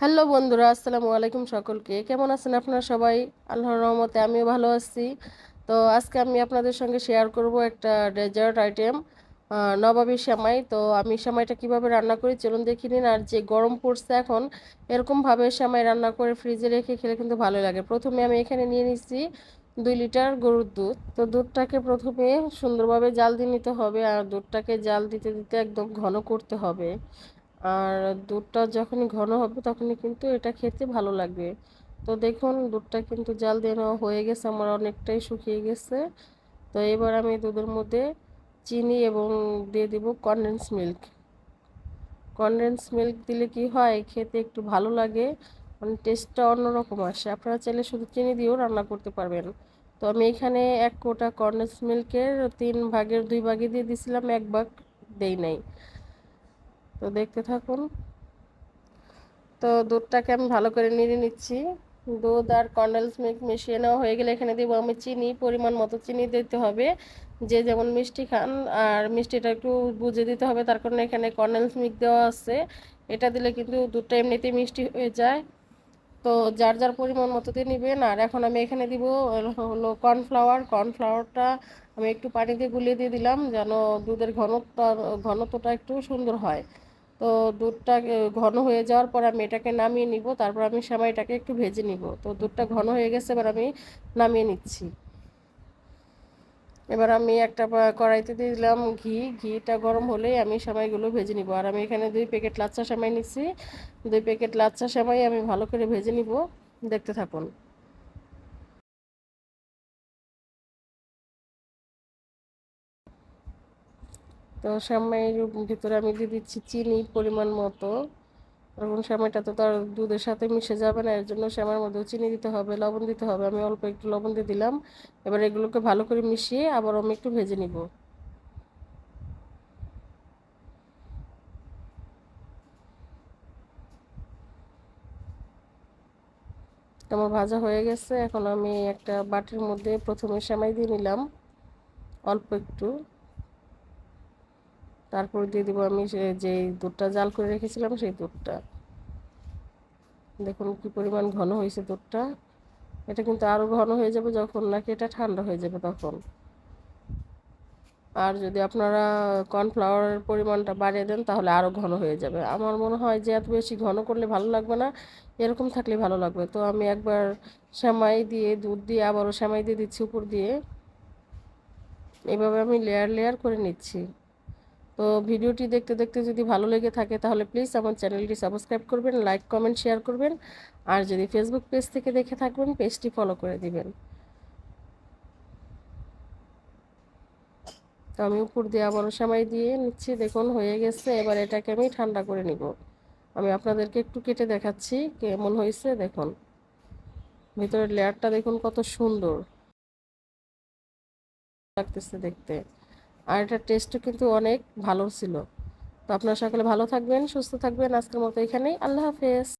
Hello বন্ধুরা, আসসালামু আলাইকুম সকলকে। কেমন আছেন আপনারা সবাই? আল্লাহর রহমতে আমিও ভালো আছি। তো আজকে আমি আপনাদের সঙ্গে শেয়ার করব একটা ডেজার্ট আইটেম নবাবী সেমাই। তো আমি সেমাইটা কীভাবে রান্না করি চলুন দেখি নিন। আর যে গরম পড়ছে এখন, এরকমভাবে সেমাই রান্না করে ফ্রিজে রেখে খেলে কিন্তু ভালো লাগে। প্রথমে আমি এখানে নিয়ে নিচ্ছি দুই লিটার গরুর দুধ। তো দুধটাকে প্রথমে সুন্দরভাবে জাল দিয়ে নিতে হবে আর দুধটাকে জাল দিতে দিতে একদম ঘন করতে হবে। আর দুধটা যখনই ঘন হবে তখনই কিন্তু এটা খেতে ভালো লাগবে। তো দেখুন, দুধটা কিন্তু জাল দিয়ে নেওয়া হয়ে গেছে, আমার অনেকটাই শুকিয়ে গেছে। তো এবার আমি দুধের মধ্যে চিনি এবং দিয়ে দিব কনডেন্স মিল্ক কনডেন্স মিল্ক দিলে কি হয়, খেতে একটু ভালো লাগে মানে টেস্টটা অন্যরকম আসে। আপনারা চাইলে শুধু চিনি দিয়েও রান্না করতে পারবেন। তো আমি এখানে এক কোটা কনডেন্স মিল্কের তিন ভাগের দুই ভাগে দিয়ে দিছিলাম এক ভাগ দেই নাই। তো দেখতে থাকুন। তো দুধটাকে আমি ভালো করে নিয়ে নিচ্ছি। দুধ আর কন্ডেন্স মিল্ক মিশিয়ে নেওয়া হয়ে গেলে এখানে দেবো আমি চিনি, পরিমাণ মতো চিনি দিতে হবে। যে যেমন মিষ্টি খান আর মিষ্টিটা একটু বুঝে দিতে হবে, তার কারণে এখানে কন্ডেন্স মিল্ক দেওয়া আছে। এটা দিলে কিন্তু দুধটা এমনিতেই মিষ্টি হয়ে যায়। তো যার যার পরিমাণ মতো দিয়ে নেবেন। আর এখন আমি এখানে দিব হলো কর্নফ্লাওয়ার। কর্নফ্লাওয়ারটা আমি একটু পানিতে গুলিয়ে দিয়ে দিলাম যেন দুধের ঘনত্ব, ঘনত্বটা একটু সুন্দর হয়। তো দুধটা ঘন হয়ে যাওয়ার পর আমি এটাকে নামিয়ে নিব। তারপর আমি সেমাইটাকে একটু ভেজে নিব। তো দুধটা ঘন হয়ে গেছে, এবার আমি নামিয়ে নিচ্ছি। এবার আমি একটা কড়াইতে দিলাম ঘি। ঘিটা গরম হলেই আমি সেমাইগুলো ভেজে নিব। আর আমি এখানে দুই প্যাকেট লাচ্চা সেমাই নিচ্ছি। দুই প্যাকেট লাচ্চা সেমাই আমি ভালো করে ভেজে নিব। দেখতে থাকুন। তো সেমাইয়ের ভিতরে আমি দিয়ে দিচ্ছি চিনি পরিমাণ মতো। কারণ সেমাইটা তো তার দুধের সাথে মিশে যাবে না, এর জন্য সেমাইয়ের মধ্যেও চিনি দিতে হবে, লবণ দিতে হবে। আমি অল্প একটু লবণ দিয়ে দিলাম। এবার এগুলোকে ভালো করে মিশিয়ে আবার আমি একটু ভেজে নিব। আমার ভাজা হয়ে গেছে। এখন আমি একটা বাটির মধ্যে প্রথমে সেমাই দিয়ে নিলাম, অল্প একটু। তারপর দিয়ে দিব আমি যে দুধটা জাল করে রেখেছিলাম সেই দুধটা। দেখুন কি পরিমাণ ঘন হয়েছে দুধটা। এটা কিন্তু আরও ঘন হয়ে যাবে যখন নাকি এটা ঠান্ডা হয়ে যাবে তখন। আর যদি আপনারা কর্নফ্লাওয়ারের পরিমাণটা বাড়িয়ে দেন তাহলে আরও ঘন হয়ে যাবে। আমার মনে হয় যে এত বেশি ঘন করলে ভালো লাগবে না, এরকম থাকলে ভালো লাগবে। তো আমি একবার সেমাই দিয়ে, দুধ দিয়ে আবারও সেমাই দিয়ে দিচ্ছি উপর দিয়ে। এভাবে আমি লেয়ার লেয়ার করে নিচ্ছি। তো ভিডিওটি দেখতে দেখতে যদি ভালো লেগে থাকে তাহলে প্লিজ আমার চ্যানেলটি সাবস্ক্রাইব করবেন লাইক কমেন্ট শেয়ার করবেন। আর যদি ফেসবুক পেজ থেকে দেখে থাকবেন পেজটি ফলো করে দিবেন। তো আমি উপর দিয়ে আবারও সামাই দিয়ে নিচ্ছি। দেখুন, হয়ে গেছে। এবার এটাকে আমি ঠান্ডা করে নিব। আমি আপনাদেরকে একটু কেটে দেখাচ্ছি কেমন হয়েছে। দেখুন, ভিতরের লেয়ারটা দেখুন কত সুন্দর লাগতেছে দেখতে। আর এটার টেস্টও কিন্তু অনেক ভালো ছিল। তো আপনারা সকলে ভালো থাকবেন, সুস্থ থাকবেন। আজকের মতো এখানেই। আল্লাহ হাফেজ।